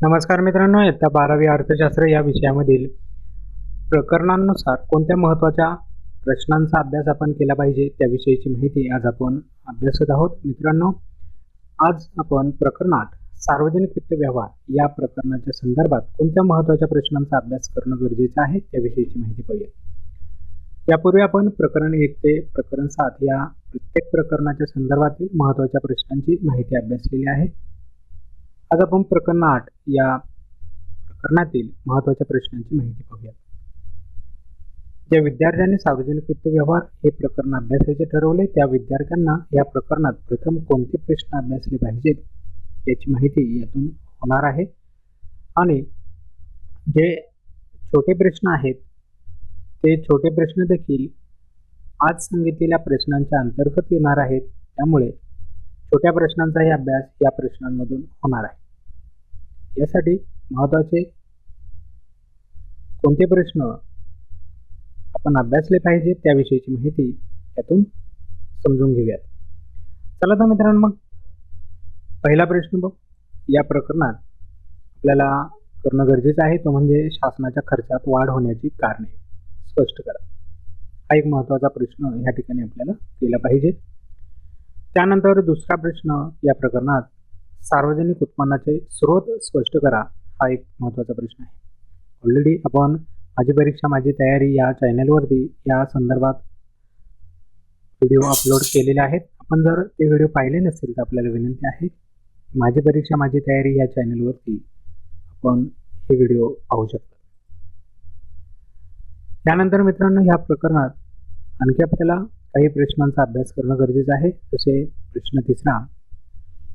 नमस्कार मित्रांनो इयत्ता बारावी अर्थशास्त्र या विषयामधील प्रकरणांनुसार कोणत्या महत्त्वाच्या प्रश्नांचा अभ्यास आपण केला पाहिजे त्याविषयीची माहिती आज आपण अभ्यासत आहोत. मित्रांनो आज आपण प्रकरणात सार्वजनिक वित्त व्यवहार या प्रकरणाच्या संदर्भात कोणत्या महत्त्वाच्या प्रश्नांचा अभ्यास करणं गरजेचं आहे त्याविषयीची माहिती पाहूया. यापूर्वी आपण प्रकरण एक ते प्रकरण सात या प्रत्येक प्रकरणाच्या संदर्भातील महत्त्वाच्या प्रश्नांची माहिती अभ्यासलेली आहे. आज आपण प्रकरण आठ या प्रकरणातील महत्त्वाच्या प्रश्नांची माहिती पाहूया ज्या विद्यार्थ्यांनी सार्वजनिक वित्त व्यवहार हे प्रकरण अभ्यासायचे ठरवले त्या विद्यार्थ्यांना या प्रकरणात प्रथम कोणते प्रश्न अभ्यासले पाहिजेत याची माहिती यातून होणार आहे. आणि जे छोटे प्रश्न आहेत ते छोटे प्रश्न देखील आज सांगितलेल्या प्रश्नांच्या अंतर्गत येणार आहेत. त्यामुळे छोट्या प्रश्नांचाही अभ्यास या प्रश्नांमधून होणार आहे. यासाठी महत्त्वाचे कोणते प्रश्न आपण अभ्यासले पाहिजे त्याविषयीची माहिती त्यातून समजून घेऊयात. चला तर मित्रांनो मग पहिला प्रश्न बघ. या प्रकरणात आपल्याला करणं गरजेचं आहे. तो म्हणजे शासनाच्या खर्चात वाढ होण्याची कारणे. स्पष्ट करा. हा एक महत्त्वाचा प्रश्न ह्या ठिकाणी आपल्याला केला पाहिजे. त्यानंतर दुसरा प्रश्न या प्रकरणात सार्वजनिक उत्पन्नाचे स्रोत स्पष्ट करा. हा एक महत्त्वाचा प्रश्न आहे. ऑलरेडी आपण माझी परीक्षा माझी तयारी या चॅनलवरती या संदर्भात व्हिडिओ अपलोड केलेले आहेत. आपण जर ते व्हिडिओ पाहिले नसतील तर आपल्याला विनंती आहे माझी परीक्षा माझी तयारी या चॅनलवरती आपण हे व्हिडिओ पाहू शकता. त्यानंतर मित्रांनो ह्या प्रकरणात आणखी आपल्याला काही प्रश्नांचा अभ्यास करणं गरजेचं आहे. तसे प्रश्न तिसरा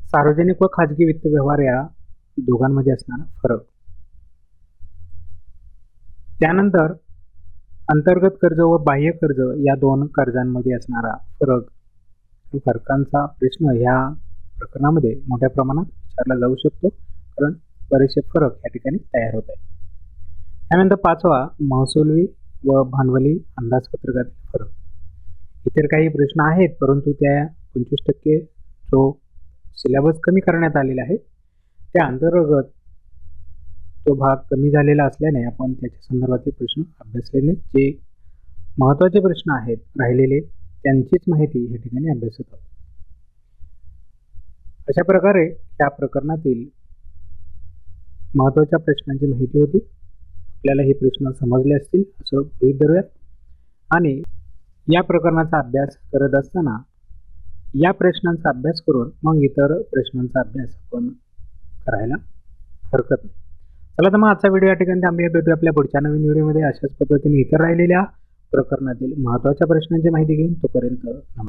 सार्वजनिक व खाजगी वित्त व्यवहार या दोघांमध्ये असणारा फरक. त्यानंतर अंतर्गत कर्ज व बाह्य कर्ज या दोन कर्जांमध्ये असणारा फरक फरकांचा प्रश्न ह्या प्रकरणामध्ये मोठ्या प्रमाणात विचारला जाऊ शकतो. कारण बरेचसे फरक या ठिकाणी तयार होत आहेत. त्यानंतर पाचवा महसुली व भांडवली अंदाजपत्रकातील फरक. इतर काही प्रश्न आहेत परंतु त्या पंचवीस टक्के जो सिलेबस कमी करण्यात आलेला आहे त्या अंतर्गत तो भाग कमी झालेला असल्याने आपण त्याच्या संदर्भातील प्रश्न अभ्यासल्याने जे महत्त्वाचे प्रश्न आहेत राहिलेले त्यांचीच माहिती या ठिकाणी अभ्यासत आहोत. अशा प्रकारे या प्रकरणातील महत्त्वाच्या प्रश्नांची माहिती होती. आपल्याला हे प्रश्न समजले असतील असं गृहित धरूयात. आणि या प्रकरणाचा अभ्यास करत असताना या प्रश्नांचा अभ्यास करून मग इतर प्रश्नांचा अभ्यास आपण करायला हरकत नाही. चला तर मग आजचा व्हिडिओ या ठिकाणी आम्ही भेटू आपल्या पुढच्या नवीन व्हिडिओमध्ये. अशाच पद्धतीने इतर राहिलेल्या प्रकरणातील महत्त्वाच्या प्रश्नांची माहिती घेऊन तोपर्यंत